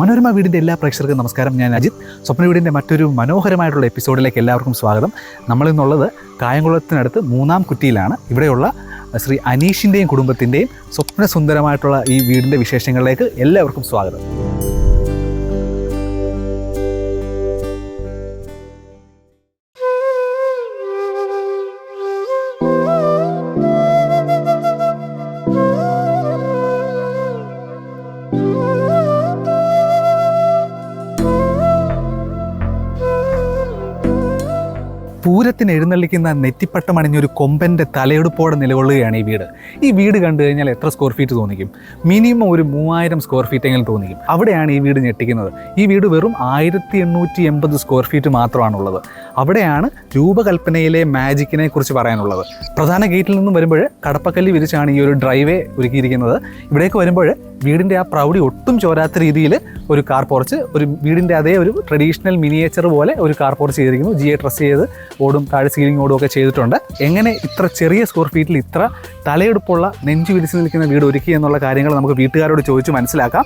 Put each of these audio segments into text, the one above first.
മനോരമ വീടിന്റെ എല്ലാ പ്രേക്ഷകർക്കും നമസ്കാരം. ഞാൻ അജിത്. സ്വപ്ന വീടിന്റെ മറ്റൊരു മനോഹരമായിട്ടുള്ള എപ്പിസോഡിലേക്ക് എല്ലാവർക്കും സ്വാഗതം. നമ്മളിന്നുള്ളത് കായംകുളത്തിനടുത്ത് മൂന്നാം കുറ്റിയിലാണ്. ഇവിടെയുള്ള ശ്രീ അനീഷിന്റെയും കുടുംബത്തിന്റെയും സ്വപ്ന സുന്ദരമായിട്ടുള്ള ഈ വീടിന്റെ വിശേഷങ്ങളിലേക്ക് എല്ലാവർക്കും സ്വാഗതം. പൂരത്തിന് എഴുന്നള്ളിക്കുന്ന നെറ്റിപ്പട്ടം അണിഞ്ഞൊരു കൊമ്പന്റെ തലയെടുപ്പോടെ നിലകൊള്ളുകയാണ് ഈ വീട്. ഈ വീട് കണ്ടു കഴിഞ്ഞാൽ എത്ര സ്ക്വയർ ഫീറ്റ് തോന്നിക്കും? മിനിമം ഒരു മൂവായിരം സ്ക്വയർ ഫീറ്റ് എങ്കിലും തോന്നിക്കും. അവിടെയാണ് ഈ വീട് ഞെട്ടിക്കുന്നത്. ഈ വീട് വെറും ആയിരത്തി എണ്ണൂറ്റി എൺപത് സ്ക്വയർ ഫീറ്റ് മാത്രമാണുള്ളത്. അവിടെയാണ് രൂപകൽപ്പനയിലെ മാജിക്കിനെ കുറിച്ച് പറയാനുള്ളത്. പ്രധാന ഗേറ്റിൽ നിന്നും വരുമ്പോൾ കടപ്പക്കല്ലി വിരിച്ചാണ് ഈ ഒരു ഡ്രൈവേ ഒരുക്കിയിരിക്കുന്നത്. ഇവിടേക്ക് വരുമ്പോൾ വീടിന്റെ ആ പ്രൗഢി ഒട്ടും ചോരാത്ത രീതിയിൽ ഒരു കാർ പോർച്ച് ഒരു വീടിന്റെ അതേ ഒരു ട്രഡീഷണൽ മിനിയേച്ചർ പോലെ ഒരു കാർ പോർച്ച് ചെയ്തിരിക്കുന്നു. ജി എ ട്രസ് ചെയ്ത് ഓടും താഴെ സീലിംഗ് ഓടും ഒക്കെ ചെയ്തിട്ടുണ്ട്. എങ്ങനെ ഇത്ര ചെറിയ സ്ക്വയർ ഫീറ്റിൽ ഇത്ര തലയെടുപ്പുള്ള നെഞ്ചു വിരിച്ചു നിൽക്കുന്ന വീട് ഒരുക്കി എന്നുള്ള കാര്യങ്ങൾ നമുക്ക് വീട്ടുകാരോട് ചോദിച്ച് മനസ്സിലാക്കാം.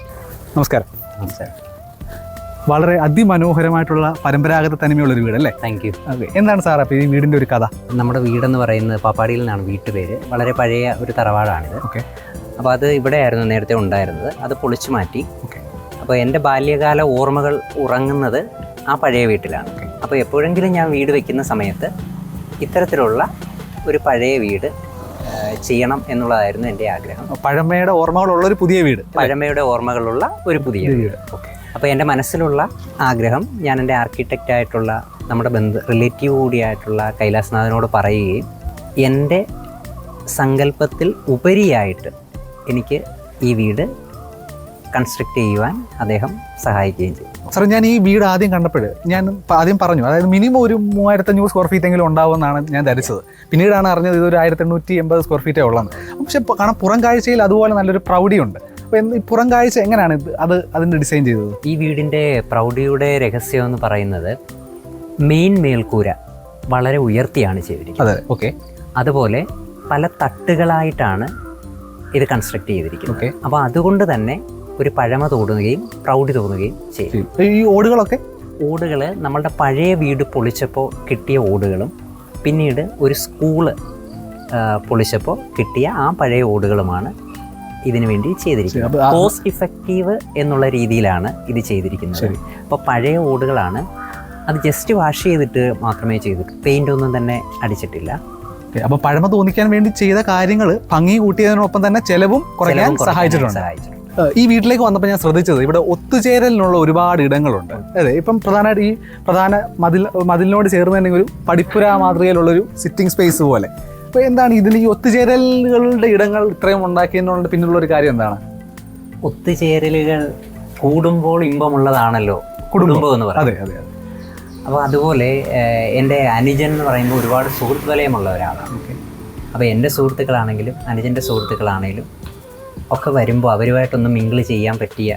നമസ്കാരം. വളരെ അതിമനോഹരമായിട്ടുള്ള പരമ്പരാഗത തനിമയുള്ള ഒരു വീടല്ലേ? താങ്ക് യു എന്താണ് സാർ അപ്പോൾ ഈ വീടിന്റെ ഒരു കഥ? നമ്മുടെ വീടെന്ന് പറയുന്നത് പാപ്പാടിയിൽ നിന്നാണ് വീട്ടുപേര്. വളരെ പഴയ ഒരു തറവാടാണിത്. ഓക്കെ അപ്പോൾ അത് ഇവിടെയായിരുന്നു നേരത്തെ ഉണ്ടായിരുന്നത്. അത് പൊളിച്ചു മാറ്റി. ഓക്കെ അപ്പോൾ എന്റെ ബാല്യകാല ഓർമ്മകൾ ഉറങ്ങുന്നത് ആ പഴയ വീട്ടിലാണ്. അപ്പോൾ എപ്പോഴെങ്കിലും ഞാൻ വീട് വയ്ക്കുന്ന സമയത്ത് ഇത്തരത്തിലുള്ള ഒരു പഴയ വീട് ചെയ്യണം എന്നുള്ളതായിരുന്നു എന്റെ ആഗ്രഹം. പഴമയുടെ ഓർമ്മകളുള്ള ഒരു പുതിയ വീട്. പഴമയുടെ ഓർമ്മകളുള്ള ഒരു പുതിയ വീട്. അപ്പോൾ എന്റെ മനസ്സിലുള്ള ആഗ്രഹം ഞാൻ എന്റെ ആർക്കിടെക്റ്റ് ആയിട്ടുള്ള നമ്മുടെ ബന്ധു റിലേറ്റീവ് കൂടിയായിട്ടുള്ള കൈലാസ്നാഥനോട് പറയുകയും എന്റെ സങ്കല്പത്തിൽ ഉപരിയായിട്ട് എനിക്ക് ഈ വീട് കൺസ്ട്രക്റ്റ് ചെയ്യുവാൻ അദ്ദേഹം സഹായിക്കുകയും ചെയ്തു. സാർ ഞാൻ ഈ വീട് ആദ്യം കണ്ടപ്പോൾ ഞാൻ ആദ്യം പറഞ്ഞു അതായത് മിനിമം ഒരു മൂവായിരത്തഞ്ഞൂറ് സ്ക്വയർ ഫീറ്റ് എങ്കിലും ഉണ്ടാവുമെന്നാണ് ഞാൻ ധരിച്ചത്. പിന്നീടാണ് അറിഞ്ഞത് ഇത് ഒരു ആയിരത്തി എണ്ണൂറ്റി എൺപത് സ്ക്വയർ ഫീറ്റേ ഉള്ളതെന്ന് പക്ഷേ കാരണം പുറം കാഴ്ചയിൽ അതുപോലെ നല്ലൊരു പ്രൗഢിയുണ്ട്. അപ്പോൾ ഈ പുറം കാഴ്ച എങ്ങനെയാണ് ഇത് അത് അതിന്റെ ഡിസൈൻ ചെയ്തത്? ഈ വീടിന്റെ പ്രൗഢിയുടെ രഹസ്യം എന്ന് പറയുന്നത് മെയിൻ മേൽക്കൂര വളരെ ഉയർത്തിയാണ് ചെയ്തിരിക്കുന്നത്. അതെ ഓക്കെ അതുപോലെ പല തട്ടുകളായിട്ടാണ് ഇത് കൺസ്ട്രക്ട് ചെയ്തിരിക്കുന്നത്. ഓക്കെ അപ്പോൾ അതുകൊണ്ട് തന്നെ ഒരു പഴമ തോന്നുകയും പ്രൗഢി തോന്നുകയും ചെയ്യും. ഈ ഓടുകളൊക്കെ? ഓടുകൾ നമ്മളുടെ പഴയ വീട് പൊളിച്ചപ്പോൾ കിട്ടിയ ഓടുകളും പിന്നീട് ഒരു സ്കൂൾ പൊളിച്ചപ്പോൾ കിട്ടിയ ആ പഴയ ഓടുകളുമാണ് ഇതിനു വേണ്ടി ചെയ്തിരിക്കുന്നത്. കോസ്റ്റ് ഇഫക്റ്റീവ് എന്നുള്ള രീതിയിലാണ് ഇത് ചെയ്തിരിക്കുന്നത്. അപ്പോൾ പഴയ ഓടുകളാണ് അത് ജസ്റ്റ് വാഷ് ചെയ്തിട്ട് മാത്രമേ ചെയ്തിട്ടു പെയിന്റ് ഒന്നും തന്നെ അടിച്ചിട്ടില്ല. അപ്പോൾ പഴമ തോന്നിക്കാൻ വേണ്ടി ചെയ്ത കാര്യങ്ങൾ ഭംഗി കൂട്ടിയതിനൊപ്പം തന്നെ ചെലവും കുറയ്ക്കാൻ സഹായിച്ചിട്ടുണ്ട്. സഹായിച്ചിട്ടുണ്ട്. ഏഹ് ഈ വീട്ടിലേക്ക് വന്നപ്പോൾ ഞാൻ ശ്രദ്ധിച്ചത് ഇവിടെ ഒത്തുചേരലിനുള്ള ഒരുപാട് ഇടങ്ങളുണ്ട്. അതെ ഇപ്പം പ്രധാനമായിട്ട് ഈ പ്രധാന മതിൽ മതിലിനോട് ചേർന്ന് തന്നെ ഒരു പഠിപ്പുര മാതൃകയിലുള്ളൊരു സിറ്റിംഗ് സ്പേസ് പോലെ. അപ്പോൾ എന്താണ് ഇതിൽ ഈ ഒത്തുചേരലുകളുടെ ഇടങ്ങൾ ഇത്രയും ഉണ്ടാക്കിയതിനുള്ള പിന്നുള്ള ഒരു കാര്യം എന്താണ്? ഒത്തുചേരലുകൾ കൂടുമ്പോൾ ഇമ്പമുള്ളതാണല്ലോ. കുടുംബം എന്ന് പറയുന്നത്. അതെ അതെ അതെ. അപ്പോൾ അതുപോലെ എന്റെ അനുജൻ എന്ന് പറയുമ്പോൾ ഒരുപാട് സുഹൃത്ത് വലയമുള്ള ഒരാളാണ്. അപ്പോൾ എന്റെ സുഹൃത്തുക്കളാണെങ്കിലും അനുജന്റെ സുഹൃത്തുക്കളാണെങ്കിലും ഒക്കെ വരുമ്പോൾ അവരുമായിട്ടൊന്ന് മിങ്കിൾ ചെയ്യാൻ പറ്റിയ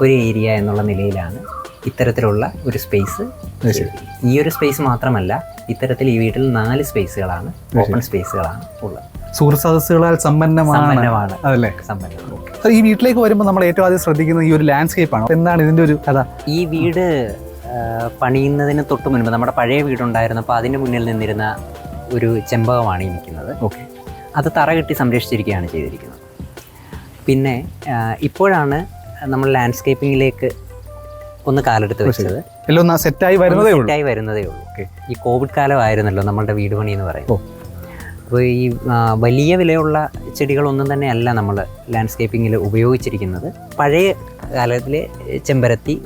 ഒരു ഏരിയ എന്നുള്ള നിലയിലാണ് ഇത്തരത്തിലുള്ള ഒരു സ്പേസ് ഈ ഒരു സ്പേസ് മാത്രമല്ല ഇത്തരത്തിൽ ഈ വീട്ടിൽ നാല് സ്പേസുകളാണ് ഓപ്പൺ സ്പേസുകളാണ് ഉള്ളത്. സുഹൃത്ത് സമ്പന്നമാണ്. സമ്പന്നമാണ്. അതല്ലേ? സമ്പന്നമാണ്. ഈ വീട്ടിലേക്ക് വരുമ്പോൾ നമ്മൾ ഏറ്റവും ആദ്യം ശ്രദ്ധിക്കുന്നത് ഈ ഒരു ലാൻഡ്സ്കേപ്പ് ആണ്? എന്താണ് ഇതിന്റെ ഒരു കഥ? ഈ വീട് പണിയുന്നതിന് തൊട്ട് മുൻപ് നമ്മുടെ പഴയ വീടുണ്ടായിരുന്നപ്പോൾ അതിന്റെ മുന്നിൽ നിന്നിരുന്ന ഒരു ചെമ്പകമാണ് ഈ നിൽക്കുന്നത്. ഓക്കെ. അത് തറ കെട്ടി സംരക്ഷിച്ചിരിക്കുകയാണ് ചെയ്തിരിക്കുന്നത്. പിന്നെ ഇപ്പോഴാണ് നമ്മൾ ലാൻഡ്സ്കേപ്പിങ്ങിലേക്ക് ഒന്ന് കാലെടുത്ത് വെച്ചത്. എല്ലാം സെറ്റായി വരുന്നതേ ഉള്ളൂ. സെറ്റായി വരുന്നതേ ഉള്ളൂ. ഈ കോവിഡ് കാലമായിരുന്നല്ലോ നമ്മളുടെ വീട് പണി എന്ന്. പറയുന്നത്. അപ്പോൾ ഈ വലിയ വിലയുള്ള ചെടികളൊന്നും തന്നെ അല്ല നമ്മൾ ലാൻഡ്സ്കേപ്പിങ്ങിൽ ഉപയോഗിച്ചിരിക്കുന്നത്. പഴയ കാലത്തിലെ ചെമ്പരത്തി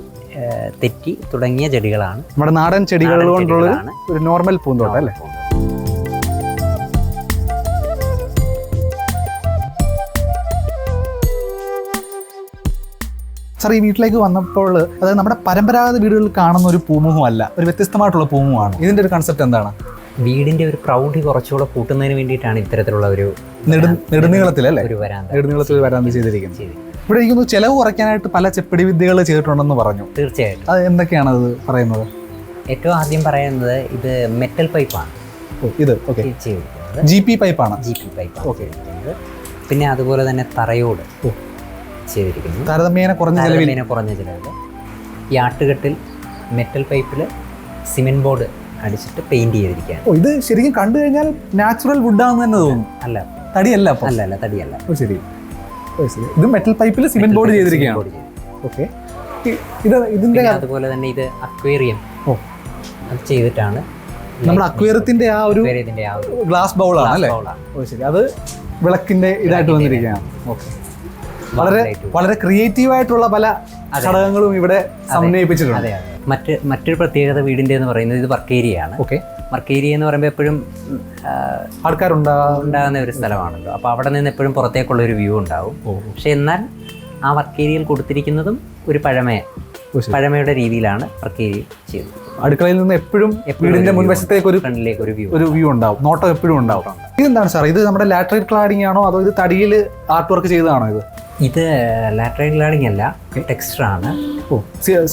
തെറ്റി തുടങ്ങിയ ചെടികളാണ്. നമ്മുടെ നാടൻ ചെടികൾ കൊണ്ടുള്ള ഒരു നോർമൽ പൂന്തോട്ടം അല്ലേ? സാർ ഈ വീട്ടിലേക്ക് വന്നപ്പോൾ അതായത് നമ്മുടെ പരമ്പരാഗത വീടുകളിൽ കാണുന്ന ഒരു പൂമുഖമല്ല ഒരു വ്യത്യസ്തമായിട്ടുള്ള പൂമുഖമാണ്. ഇതിന്റെ ഒരു കൺസെപ്റ്റ് എന്താണ്? വീടിന്റെ ഒരു പ്രൗഢി കുറച്ചുകൂടെ കൂട്ടുന്നതിന് വേണ്ടിയിട്ടാണ് ഇത്തരത്തിലുള്ള ഒരു നെടുനീളത്തിൽ അല്ലേ? ഒരു വരാന്ത നെടുനീളത്തിൽ വരാന്ത ചെയ്തിരിക്കുന്നത്. ഇവിടെ ഇരിക്കുന്നു ചെലവ് കുറയ്ക്കാനായിട്ട് പല ചെപ്പടി വിദ്യകൾ ചെയ്തിട്ടുണ്ടെന്ന് പറഞ്ഞു. തീർച്ചയായിട്ടും. അത് എന്തൊക്കെയാണ് അത് പറയുന്നത്? ഏറ്റവും ആദ്യം പറയുന്നത് ഇത് മെറ്റൽ പൈപ്പാണ് ഇത് ഓക്കെ ജി പി പൈപ്പാണ് ജി പി പൈപ്പാണ് ഓക്കെ പിന്നെ അതുപോലെ തന്നെ തറയോട്. ചെയ്തിരിക്കുന്നു. താരതമ്യേന കുറഞ്ഞ താരതമ്യേന കുറഞ്ഞ ചിലവിൽ ഈ ആട്ടുകെട്ടിൽ മെറ്റൽ പൈപ്പിൽ സിമെന്റ് ബോർഡ് അടിച്ചിട്ട് പെയിന്റ് ചെയ്തിരിക്കുകയാണ്. ഓ ഇത് ശരിക്കും കണ്ടു കഴിഞ്ഞാൽ നാച്ചുറൽ വുഡാന്ന് തന്നെ തോന്നുന്നു അല്ല തടിയല്ല അല്ല അല്ല തടിയല്ല. ഓ ശരി. ഓ ശരി. ഇത് മെറ്റൽ പൈപ്പിൽ സിമെന്റ് ബോർഡ് ചെയ്തിരിക്കുകയാണ്. ഓക്കെ. ഇത് ഇതിന്റെ അതുപോലെ തന്നെ ഇത് അക്വേറിയം ഓ. അത് ചെയ്തിട്ടാണ് നമ്മൾ അക്വേറിയത്തിന്റെ ആ ഒരു അക്വേറിയത്തിന്റെ ആ ഒരു ഗ്ലാസ് ബൗളാണ് അല്ലേ? ഓ ശരി. അത് വിളക്കിന്റെ ഇതായിട്ട് വന്നിരിക്കുകയാണ്. ഓക്കെ. വളരെ. വളരെ ക്രിയേറ്റീവ് ആയിട്ടുള്ള പല ഘടകങ്ങളും ഇവിടെ സമന്വയിപ്പിച്ചിട്ടുണ്ട്. മറ്റ് മറ്റൊരു പ്രത്യേകത വീടിന്റെ എന്ന് പറയുന്നത് ഇത് വർക്ക് ഏരിയ ആണ് ഓക്കെ. വർക്കേരിയ എന്ന് പറയുമ്പോൾ എപ്പോഴും ആൾക്കാരുണ്ടാകുന്ന ഒരു സ്ഥലമാണല്ലോ. അപ്പോൾ അവിടെ നിന്ന് എപ്പോഴും പുറത്തേക്കുള്ള ഒരു വ്യൂ ഉണ്ടാവും. പക്ഷെ എന്നാൽ ആ വർക്കേരിയയിൽ കൊടുത്തിരിക്കുന്നതും ഒരു പഴമയെ പഴമയുടെ രീതിയിലാണ് വർക്കേരിയ ചെയ്തത്. അടുക്കളയിൽ നിന്ന് എപ്പോഴും വീടിന്റെ മുൻവശത്തേക്ക് ഒരു ഫ്രണ്ടിലേക്ക് ഒരു വ്യൂ ഒരു വ്യൂ ഉണ്ടാവും. നോട്ടം എപ്പോഴും ഉണ്ടാവും. ഇതെന്താണ് സാർ ഇത് നമ്മുടെ ലാറ്ററൽ ക്ലാഡിംഗ് ആണോ? അതോ ഇത് തടിയിൽ ആർട്ട് വർക്ക് ചെയ്തതാണോ ഇത്? ഇത് ലാറ്ററൈറ്റ് ഗ്ലാഡിംഗ് അല്ല ടെക്സ്ചർ ആണ്.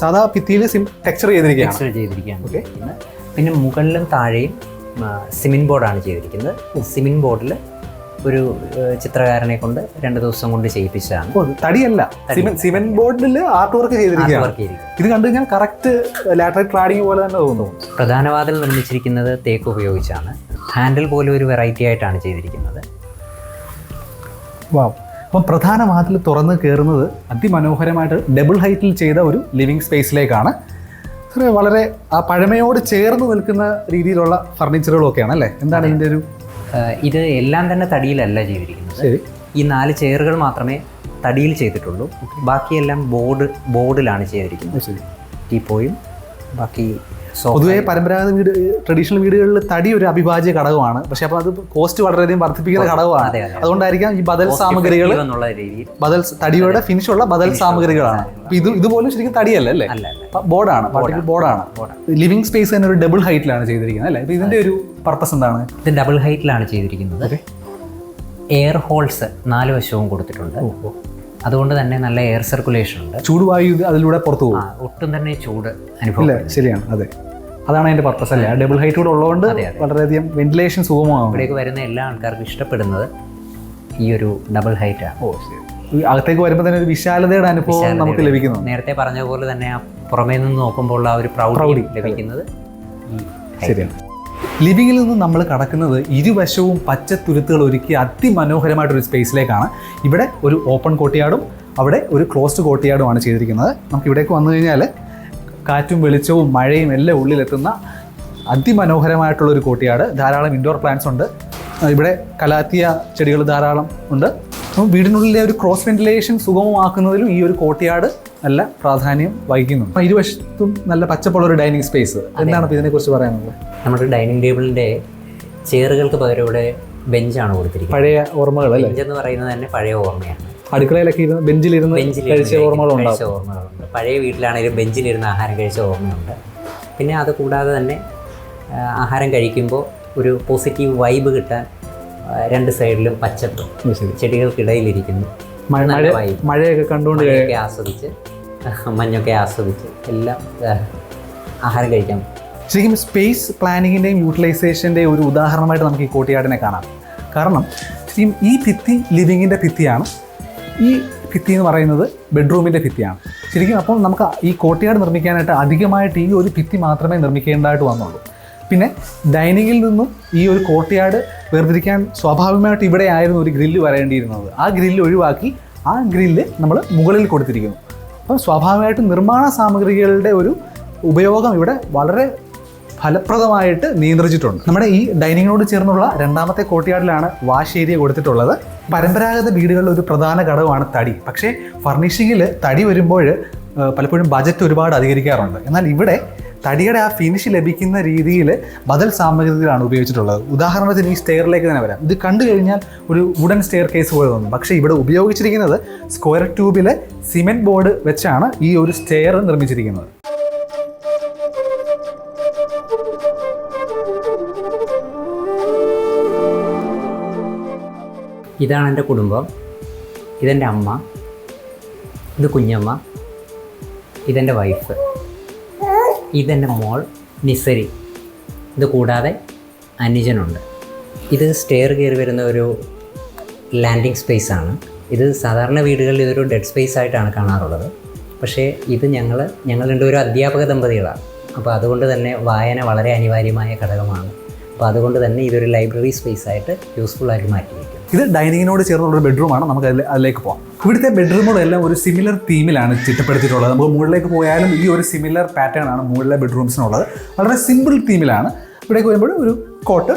സാധാ ഭിത്തിയിൽ ടെക്സ്ചർ ചെയ്തിരിക്കുകയാണ്. ടെക്സ്ചർ ചെയ്തിരിക്കുകയാണ്. പിന്നെ മുകളിലും താഴെയും സിമിൻ ബോർഡാണ് ചെയ്തിരിക്കുന്നത്. സിമിൻ ബോർഡിൽ ഒരു ചിത്രകാരനെ കൊണ്ട് രണ്ട് ദിവസം കൊണ്ട് ചെയ്യിപ്പിച്ചതാണ്. തടിയല്ല. സിമൻ ബോർഡിൽ ആർട്ട് വർക്ക് ചെയ്തിരിക്കുകയാണ്. ഇത് കണ്ടു കഴിഞ്ഞാൽ കറക്റ്റ് ലാറ്ററൈറ്റ് ക്ലാഡിംഗ് പോലെ തന്നെ തോന്നുന്നു പ്രധാനവാതിൽ നിർമ്മിച്ചിരിക്കുന്നത് തേക്ക് ഉപയോഗിച്ചാണ്. ഹാൻഡിൽ പോലെ ഒരു വെറൈറ്റി ആയിട്ടാണ് ചെയ്തിരിക്കുന്നത്. വാവ് അപ്പം പ്രധാന വാതിൽ തുറന്ന് കയറുന്നത് അതിമനോഹരമായിട്ട് ഡബിൾ ഹൈറ്റിൽ ചെയ്ത ഒരു ലിവിങ് സ്പേസിലേക്കാണ് വളരെ ആ പഴമയോട് ചേർന്ന് നിൽക്കുന്ന രീതിയിലുള്ള ഫർണിച്ചറുകളൊക്കെയാണ് അല്ലേ? എന്താണ് ഇതിന്റെ ഒരു ഇത് എല്ലാം തന്നെ തടിയിലല്ല ചെയ്തിരിക്കുന്നത്. ഈ നാല് ചെയറുകൾ മാത്രമേ തടിയിൽ ചെയ്തിട്ടുള്ളൂ. ബാക്കിയെല്ലാം ബോർഡ് ബോർഡിലാണ് ചെയ്തിരിക്കുന്നത്. ടീപ്പോയും ബാക്കി പൊതുവേ പരമ്പരാഗത വീട് ട്രഡീഷണൽ വീടുകളിൽ തടി ഒരു അഭിഭാജ്യ ഘടകമാണ്. പക്ഷെ അപ്പോൾ അത് കോസ്റ്റ് വളരെയധികം വർദ്ധിപ്പിക്കുന്ന ഘടകമാണ്. അതെ, അതെ. അതുകൊണ്ടായിരിക്കാം ഈ ബദൽ സാമഗ്രികൾ എന്നുള്ള രീതിയിൽ. ബദൽ തടിയുടെ ഫിനിഷ് ഉള്ള ബദൽ സാമഗ്രികളാണ്. ഇത് ഇതുപോലും ശരിക്കും തടിയല്ല അല്ലേ? ബോർഡാണ് പാർട്ടിക്കൽ ബോർഡാണ്. ലിവിംഗ് സ്പേസ് തന്നെ ഒരു ഡബിൾ ഹൈറ്റിലാണ് ചെയ്തിരിക്കുന്നത് അല്ലേ? ഇതിന്റെ ഒരു പർപ്പസ് എന്താണ്? ഇത് ഡബിൾ ഹൈറ്റിലാണ് ചെയ്തിരിക്കുന്നത്. എയർ ഹോൾസ് നാല് വശവും കൊടുത്തിട്ടുണ്ട്. അതുകൊണ്ട് തന്നെ നല്ല എയർ സർക്കുലേഷൻ ഉണ്ട്. ചൂട് വായു അതിലൂടെ പുറത്തു പോകും. ഒട്ടും തന്നെ ചൂട് അനുഭവം ശരിയാണ് അതെ. അതാണ് അതിന്റെ പർപ്പസ് അല്ലേ? ഡബിൾ ഹൈറ്റ് കൂടെ ഉള്ളതുകൊണ്ട് വളരെയധികം വെന്റിലേഷൻ സുഗമമാകും. ഇവിടേക്ക് വരുന്ന എല്ലാ ആൾക്കാർക്കും ഇഷ്ടപ്പെടുന്നത് ഈ ഒരു ഡബിൾ ഹൈറ്റ് ആണ്. ഓ അകത്തേക്ക് വരുമ്പോൾ തന്നെ ഒരു വിശാലതയുടെ അനുഭവം നമുക്ക് ലഭിക്കുന്നു. നേരത്തെ പറഞ്ഞ പോലെ തന്നെ ആ പുറമേ നിന്ന് നോക്കുമ്പോൾ ആ ഒരു പ്രൗഡി ലഭിക്കുന്നത് ശരിയാണ്. ലിവിങ്ങിൽ നിന്ന് നമ്മൾ കടക്കുന്നത് ഇരുവശവും പച്ച തുരുത്തുകൾ ഒരുക്കി അതിമനോഹരമായിട്ടൊരു സ്പേസിലേക്കാണ്. ഇവിടെ ഒരു ഓപ്പൺ കോട്ടിയാടും അവിടെ ഒരു ക്ലോസ്ഡ് കോട്ടിയാടുമാണ് ചെയ്തിരിക്കുന്നത്. നമുക്ക് ഇവിടേക്ക് വന്നു കഴിഞ്ഞാൽ കാറ്റും വെളിച്ചവും മഴയും എല്ലാം ഉള്ളിലെത്തുന്ന അതിമനോഹരമായിട്ടുള്ളൊരു കോട്ടിയാട് ധാരാളം ഇൻഡോർ പ്ലാന്റ്സ് ഉണ്ട്. ഇവിടെ കലാത്തിയ ചെടികൾ ധാരാളം ഉണ്ട്. വീടിനുള്ളിലെ ഒരു ക്രോസ് വെന്റിലേഷൻ സുഗമമാക്കുന്നതിലും ഈ ഒരു കോട്ടിയാട് നല്ല പ്രാധാന്യം വഹിക്കുന്നുണ്ട്. അപ്പം ഇരുവശത്തും നല്ല പച്ചപ്പുള്ള ഒരു ഡൈനിങ് സ്പേസ്. എന്താണ് ഇതിനെ ഇതിനെക്കുറിച്ച് പറയാനുള്ളത്? നമ്മുടെ ഡൈനിങ് ടേബിളിന്റെ ചെയറുകൾക്ക് പകരം ഇവിടെ ബെഞ്ചാണ് കൊടുത്തിരിക്കുന്നത്. പഴയ ഓർമ്മകൾ ബെഞ്ച് എന്ന് പറയുന്നത് തന്നെ പഴയ ഓർമ്മയാണ്. അടുക്കളയിലൊക്കെ ഇരുന്ന് ബെഞ്ചിലിരുന്ന് കഴിച്ച ഓർമ്മകളുണ്ട് ഓർമ്മകളുണ്ട്. പഴയ വീട്ടിലാണെങ്കിലും ബെഞ്ചിലിരുന്ന് ആഹാരം കഴിച്ച ഓർമ്മയുണ്ട്. പിന്നെ അത് കൂടാതെ തന്നെ ആഹാരം കഴിക്കുമ്പോൾ ഒരു പോസിറ്റീവ് വൈബ് കിട്ടാൻ രണ്ട് സൈഡിലും പച്ചപ്പ് ചെടികൾക്കിടയിലിരിക്കുന്നു. മഴയൊക്കെ കണ്ടുകൊണ്ട് ആസ്വദിച്ച് മഞ്ഞൊക്കെ ആസ്വദിച്ച് എല്ലാം ആഹാരം കഴിക്കാം ശരിക്കും സ്പേസ് പ്ലാനിങ്ങിന്റെയും യൂട്ടിലൈസേഷന്റെയും ഒരു ഉദാഹരണമായിട്ട് നമുക്ക് ഈ കോട്ടിയാടിനെ കാണാം. കാരണം ശരിക്കും ഈ ഭിത്തി ലിവിങ്ങിന്റെ ഭിത്തിയാണ്. ഈ ഭിത്തി എന്ന് പറയുന്നത് ബെഡ്റൂമിന്റെ ഭിത്തിയാണ്. ശരിക്കും അപ്പോൾ നമുക്ക് ഈ കോട്ടിയാട് നിർമ്മിക്കാനായിട്ട് അധികമായിട്ട് ഈ ഒരു ഭിത്തി മാത്രമേ നിർമ്മിക്കേണ്ടതായിട്ട് വന്നുള്ളൂ. പിന്നെ ഡൈനിങ്ങിൽ നിന്നും ഈ ഒരു കോട്ടിയാട് വേർതിരിക്കാൻ സ്വാഭാവികമായിട്ട് ഇവിടെ ആയിരുന്നു ഒരു ഗ്രില്ല് വരേണ്ടിയിരുന്നത്. ആ ഗ്രില്ല് ഒഴിവാക്കി ആ ഗ്രില്ല് നമ്മൾ മുകളിൽ കൊടുത്തിരിക്കുന്നു. അപ്പം സ്വാഭാവികമായിട്ടും നിർമ്മാണ സാമഗ്രികളുടെ ഒരു ഉപയോഗം ഇവിടെ വളരെ ഫലപ്രദമായിട്ട് നിയന്ത്രിച്ചിട്ടുണ്ട്. നമ്മുടെ ഈ ഡൈനിങ്ങിനോട് ചേർന്നുള്ള രണ്ടാമത്തെ കോട്ടിയാടിലാണ് വാഷ് ഏരിയ കൊടുത്തിട്ടുള്ളത്. പരമ്പരാഗത വീടുകളിൽ ഒരു പ്രധാന ഘടകമാണ് തടി. പക്ഷേ ഫർണിഷിങ്ങിൽ തടി വരുമ്പോൾ പലപ്പോഴും ബജറ്റ് ഒരുപാട് അധികരിക്കാറുണ്ട്. എന്നാൽ ഇവിടെ തടിയുടെ ആ ഫിനിഷ് ലഭിക്കുന്ന രീതിയിൽ ബദൽ സാമഗ്രികളാണ് ഉപയോഗിച്ചിട്ടുള്ളത്. ഉദാഹരണത്തിന് ഈ സ്റ്റെയറിലേക്ക് തന്നെ വരാം. ഇത് കണ്ടു കഴിഞ്ഞാൽ ഒരു വുഡൻ സ്റ്റെയർ കേസ് പോലെ തോന്നും. പക്ഷേ ഇവിടെ ഉപയോഗിച്ചിരിക്കുന്നത് സ്ക്വയർ ട്യൂബിലെ സിമെന്റ് ബോർഡ് വെച്ചാണ് ഈ ഒരു സ്റ്റെയർ നിർമ്മിച്ചിരിക്കുന്നത്. ഇതാണ് എന്റെ കുടുംബം. ഇതെന്റെ അമ്മ. ഇത് കുഞ്ഞമ്മ. ഇതെന്റെ വൈഫ് ഇതെന്റെ മോൾ നിസരി. ഇത് കൂടാതെ അനുജനുണ്ട്. ഇത് സ്റ്റെയർ കയറി വരുന്ന ഒരു ലാൻഡിങ് സ്പേസ് ആണ്. ഇത് സാധാരണ വീടുകളിൽ ഇതൊരു ഡെഡ് സ്പേസ് ആയിട്ടാണ് കാണാറുള്ളത്. പക്ഷേ ഇത് ഞങ്ങൾ ഞങ്ങൾ രണ്ടുപേരും അധ്യാപക ദമ്പതികളാണ്. അപ്പോൾ അതുകൊണ്ട് തന്നെ വായന വളരെ അനിവാര്യമായ ഘടകമാണ്. അപ്പോൾ അതുകൊണ്ട് തന്നെ ഇതൊരു ലൈബ്രറി സ്പേസ് ആയിട്ട് യൂസ്ഫുൾ ആയിട്ട് മാറ്റിയിരിക്കുന്നു ഇത് ഡൈനിങ്ങിനോട് ചേർന്നുള്ള ഒരു ബെഡ്റൂമാണ്. നമുക്ക് അതിൽ അതിലേക്ക് പോകാം ഇവിടുത്തെ ബെഡ്റൂമുകളെല്ലാം ഒരു സിമിലർ തീമിലാണ് ചിട്ടപ്പെടുത്തിയിട്ടുള്ളത്. നമുക്ക് മുകളിലേക്ക് പോയാലും ഈ ഒരു സിമിലർ പാറ്റേൺ ആണ് മുകളിലെ ബെഡ്റൂംസിനുള്ളത്. വളരെ സിമ്പിൾ തീമിലാണ് ഇവിടേക്ക് വരുമ്പോൾ ഒരു കോട്ട്.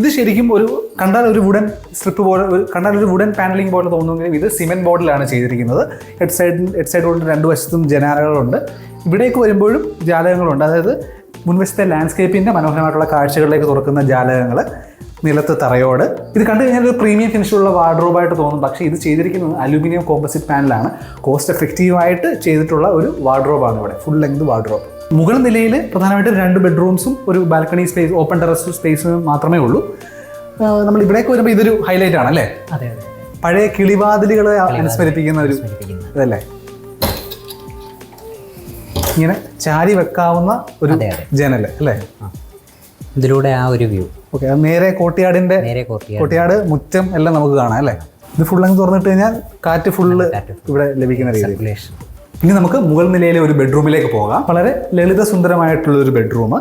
ഇത് ശരിക്കും ഒരു കണ്ടാൽ ഒരു വുഡൻ സ്ട്രിപ്പ് പോലെ കണ്ടാൽ ഒരു വുഡൻ പാനലിംഗ് പോലെ തോന്നുമെങ്കിലും ഇത് സിമെന്റ് ബോർഡിലാണ് ചെയ്തിരിക്കുന്നത്. ഹെഡ് സൈഡ് ഹെഡ് സൈഡ് കൊണ്ട് രണ്ട് വശത്തും ജനാലകളുണ്ട്. ഇവിടേക്ക് വരുമ്പോഴും ജാലകങ്ങളുണ്ട്. അതായത് മുൻവശത്തെ ലാൻഡ്സ്കേപ്പിന്റെ മനോഹരമായിട്ടുള്ള കാഴ്ചകളിലേക്ക് തുറക്കുന്ന ജാലകങ്ങൾ നിലത്ത് തറയോട്. ഇത് കണ്ടു കഴിഞ്ഞാൽ ഒരു പ്രീമിയം ഫിനിഷുള്ള വാർഡ്രോബായിട്ട് തോന്നും. പക്ഷേ ഇത് ചെയ്തിരിക്കുന്നത് അലുമിനിയം കോമ്പസിറ്റ് പാനലാണ് കോസ്റ്റ് എഫക്റ്റീവായിട്ട് ചെയ്തിട്ടുള്ള ഒരു വാർഡ്രോബാണ് ഇവിടെ. ഫുൾ ലെങ്ത് വാർഡ്രോബ് മുകൾ നിലയിൽ പ്രധാനമായിട്ടും രണ്ട് ബെഡ്റൂംസും ഒരു ബാൽക്കണി സ്പേസ് ഓപ്പൺ ടെറസ് സ്പേസും മാത്രമേ ഉള്ളൂ. നമ്മൾ ഇവിടേക്ക് വരുമ്പോൾ ഇതൊരു ഹൈലൈറ്റ് ആണ് അല്ലേ? അതെ അതെ പഴയ കിളിവാതിലുകളെ അനുസ്മരിപ്പിക്കുന്ന ഒരു ഇതല്ലേ? ഇങ്ങനെ ചാരി വെക്കാവുന്ന ഒരു. ജനൽ അല്ലേ. ഇതിലൂടെ ആ ഒരു വ്യൂ. ഓക്കെ നേരെ കോട്ടിയാടിന്റെ നേരെ കോർട്ടിയാട് കോട്ടിയാട് മുറ്റം എല്ലാം നമുക്ക് കാണാം അല്ലേ? ഇത് ഫുൾ അങ്ങ് തുറന്നിട്ട് കഴിഞ്ഞാൽ കാറ്റ് ഫുള്ള് ഇവിടെ ലഭിക്കുന്ന രീതിയിൽ. ഇനി നമുക്ക് മുകൾ നിലയിലെ ഒരു ബെഡ്റൂമിലേക്ക് പോകാം. വളരെ ലളിത സുന്ദരമായിട്ടുള്ള ഒരു ബെഡ്റൂം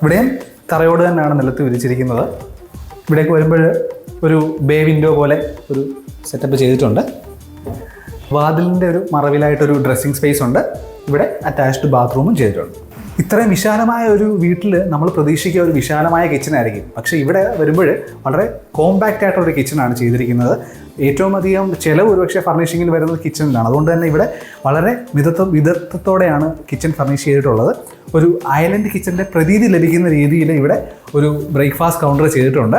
ഇവിടെയും തറയോട് തന്നെയാണ് നിലത്ത് വിരിച്ചിരിക്കുന്നത്. ഇവിടേക്ക് വരുമ്പോൾ ഒരു ബേ വിൻഡോ പോലെ ഒരു സെറ്റപ്പ് ചെയ്തിട്ടുണ്ട്. വാതിലിന്റെ ഒരു മറവിലായിട്ടൊരു ഡ്രസ്സിങ് സ്പേസ് ഉണ്ട്. ഇവിടെ അറ്റാച്ച്ഡ് ബാത്റൂമും ചെയ്തിട്ടുണ്ട്. ഇത്രയും വിശാലമായ ഒരു വീട്ടിൽ നമ്മൾ പ്രതീക്ഷിക്കുക ഒരു വിശാലമായ കിച്ചൺ ആയിരിക്കും. പക്ഷേ ഇവിടെ വരുമ്പോൾ വളരെ കോമ്പാക്റ്റ് ആയിട്ടുള്ള ഒരു കിച്ചണാണ് ചെയ്തിരിക്കുന്നത്. ഏറ്റവും അധികം ചിലവ് ഒരുപക്ഷെ ഫർണിഷിങ്ങിൽ വരുന്നത് കിച്ചണിലാണ് അതുകൊണ്ട് തന്നെ ഇവിടെ വളരെ മിതത്വ വിദഗ്ധത്തോടെയാണ് കിച്ചൺ ഫർണിഷ് ചെയ്തിട്ടുള്ളത്. ഒരു ഐലൻഡ് കിച്ചന്റെ പ്രതീതി ലഭിക്കുന്ന രീതിയിൽ ഇവിടെ ഒരു ബ്രേക്ക്ഫാസ്റ്റ് കൗണ്ടർ ചെയ്തിട്ടുണ്ട്.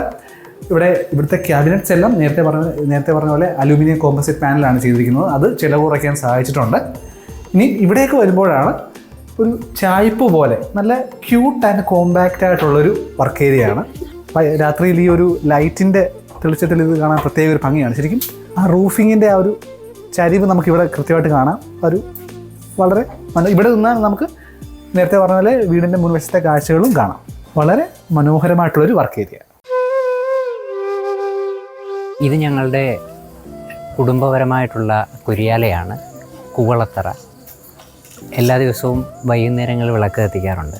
ഇവിടെ ഇവിടുത്തെ ക്യാബിനറ്റ്സ് എല്ലാം നേരത്തെ പറഞ്ഞ നേരത്തെ പറഞ്ഞ പോലെ അലൂമിനിയം കോമ്പസിറ്റ് പാനലാണ് ചെയ്തിരിക്കുന്നത്. അത് ചിലവ് കുറയ്ക്കാൻ സഹായിച്ചിട്ടുണ്ട്. ഇനി ഇവിടേക്ക് വരുമ്പോഴാണ് ഒരു ചായ്പ് പോലെ നല്ല ക്യൂട്ട് ആൻഡ് കോമ്പാക്റ്റ് ആയിട്ടുള്ളൊരു വർക്ക് ഏരിയ ആണ്. പ- രാത്രിയിൽ ഈ ഒരു ലൈറ്റിന്റെ തെളിച്ചത്തിൽ ഇത് കാണാൻ പ്രത്യേക ഒരു ഭംഗിയാണ്. ശരിക്കും ആ റൂഫിങ്ങിന്റെ ആ ഒരു ചരിവ് നമുക്കിവിടെ കൃത്യമായിട്ട് കാണാം. ഒരു വളരെ നല്ല ഇവിടെ നിന്നാൽ നമുക്ക് നേരത്തെ പറഞ്ഞ പോലെ വീടിന്റെ മുൻവശത്തെ കാഴ്ചകളും കാണാം. വളരെ മനോഹരമായിട്ടുള്ളൊരു വർക്ക് ഏരിയ ഇത് ഞങ്ങളുടെ കുടുംബപരമായിട്ടുള്ള കുരിയാലയാണ് കുവളത്തറ. എല്ലാ ദിവസവും വൈകുന്നേരങ്ങളിൽ വിളക്ക് കത്തിക്കാറുണ്ട്.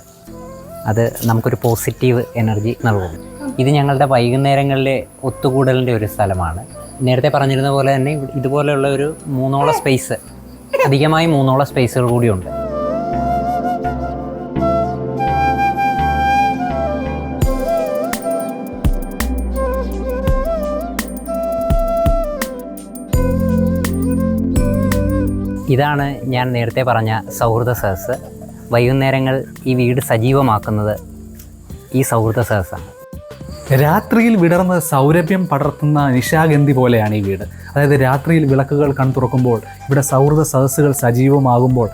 അത് നമുക്കൊരു പോസിറ്റീവ് എനർജി നൽകും. ഇത് ഞങ്ങളുടെ വൈകുന്നേരങ്ങളിലെ ഒത്തുകൂടലിന്റെ ഒരു സ്ഥലമാണ്. നേരത്തെ പറഞ്ഞിരുന്ന പോലെ തന്നെ ഇതുപോലെയുള്ള ഒരു മൂന്നോളം സ്പേസ് അധികമായി മൂന്നോളം സ്പേസുകൾ കൂടിയുണ്ട്. ഇതാണ് ഞാൻ നേരത്തെ പറഞ്ഞ സൗഹൃദ സഹസ് വൈകുന്നേരങ്ങൾ ഈ വീട് സജീവമാക്കുന്നത് ഈ സൗഹൃദ സദസ്സാണ്. രാത്രിയിൽ വിടർന്ന് സൗരഭ്യം പടർത്തുന്ന നിശാഗന്ധി പോലെയാണ് ഈ വീട്. അതായത് രാത്രിയിൽ വിളക്കുകൾ കൺതുറക്കുമ്പോൾ ഇവിടെ സൗഹൃദ സദസ്സുകൾ സജീവമാകുമ്പോൾ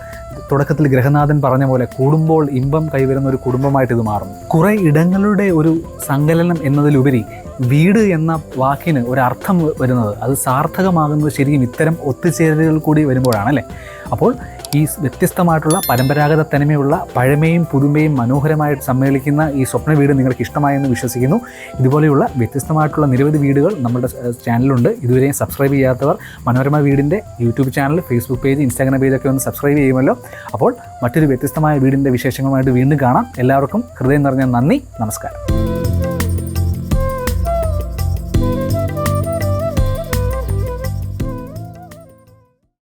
തുടക്കത്തിൽ ഗ്രഹനാഥൻ പറഞ്ഞ പോലെ കൂടുമ്പോൾ ഇമ്പം കൈവരുന്ന ഒരു കുടുംബമായിട്ട് ഇത് മാറും കുറേ ഇടങ്ങളുടെ ഒരു സങ്കലനം എന്നതിലുപരി വീട് എന്ന വാക്കിന് ഒരർത്ഥം വരുന്നത് അത് സാർത്ഥകമാകുന്നത് ശരിക്കും ഇത്തരം ഒത്തുചേരലുകൾ കൂടി വരുമ്പോഴാണ് അല്ലേ? അപ്പോൾ ഈ വ്യത്യസ്തമായിട്ടുള്ള പരമ്പരാഗത തനിമയുള്ള പഴമയും പുതുമയും മനോഹരമായിട്ട് സമ്മേളിക്കുന്ന ഈ സ്വപ്ന വീട് നിങ്ങൾക്ക് ഇഷ്ടമായെന്ന് വിശ്വസിക്കുന്നു. ഇതുപോലെയുള്ള വ്യത്യസ്തമായിട്ടുള്ള നിരവധി വീടുകൾ നമ്മുടെ ചാനലുണ്ട് ഇതുവരെയും സബ്സ്ക്രൈബ് ചെയ്യാത്തവർ മനോരമ വീടിന്റെ YouTube channel Facebook page Instagram പേജൊക്കെ ഒന്ന് സബ്സ്ക്രൈബ് ചെയ്യുമല്ലോ. അപ്പോൾ മറ്റൊരു വ്യത്യസ്തമായ വീടിന്റെ വിശേഷങ്ങളുമായിട്ട് വീണ്ടും കാണാം. എല്ലാവർക്കും ഹൃദയം നിറഞ്ഞ നന്ദി. നമസ്കാരം.